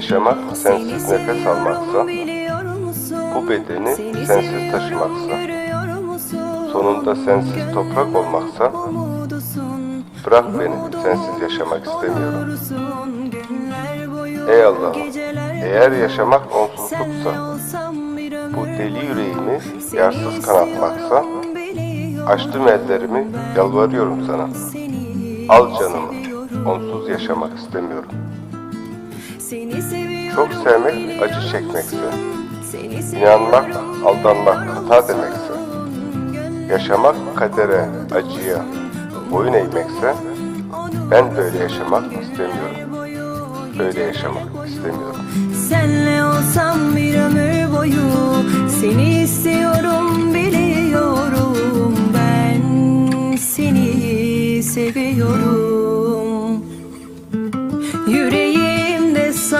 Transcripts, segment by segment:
Yaşamak sensiz nefes almaksa, bu bedeni sensiz taşımaksa, sonunda sensiz toprak olmaksa, bırak beni sensiz yaşamak istemiyorum. Ey Allah'ım, eğer yaşamak onsuzluksa, bu deli yüreğimi yarsız kanatmaksa, açtım ellerimi, yalvarıyorum sana. Al canımı, onsuz yaşamak istemiyorum. Çok sevmek acı çekmekse, inanmak, aldanmak hata demekse, yaşamak kadere, acıya boyun eğmekse, ben böyle yaşamak istemiyorum. Böyle yaşamak istemiyorum. Senle olsam bir ömür boyu Seni istiyorum biliyorum Ben. Seni seviyorum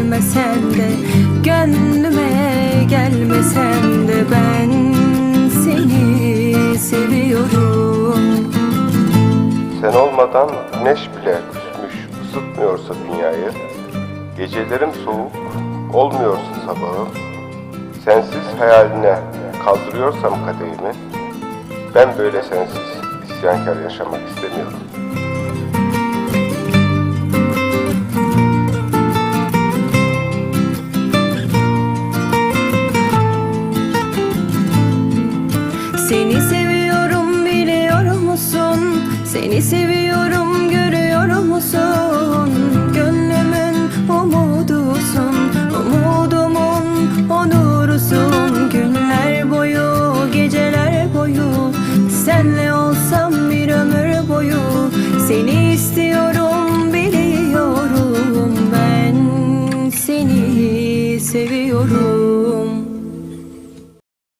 de sevmesen de Gönlüme gelmesen de ben seni seviyorum Sen olmadan güneş bile küsmüş ısıtmıyorsa dünyayı, gecelerim soğuk, olmuyorsa sabahı, sensiz hayaline kaldırıyorsam kadehimi, ben böyle sensiz isyankar yaşamak istemiyorum.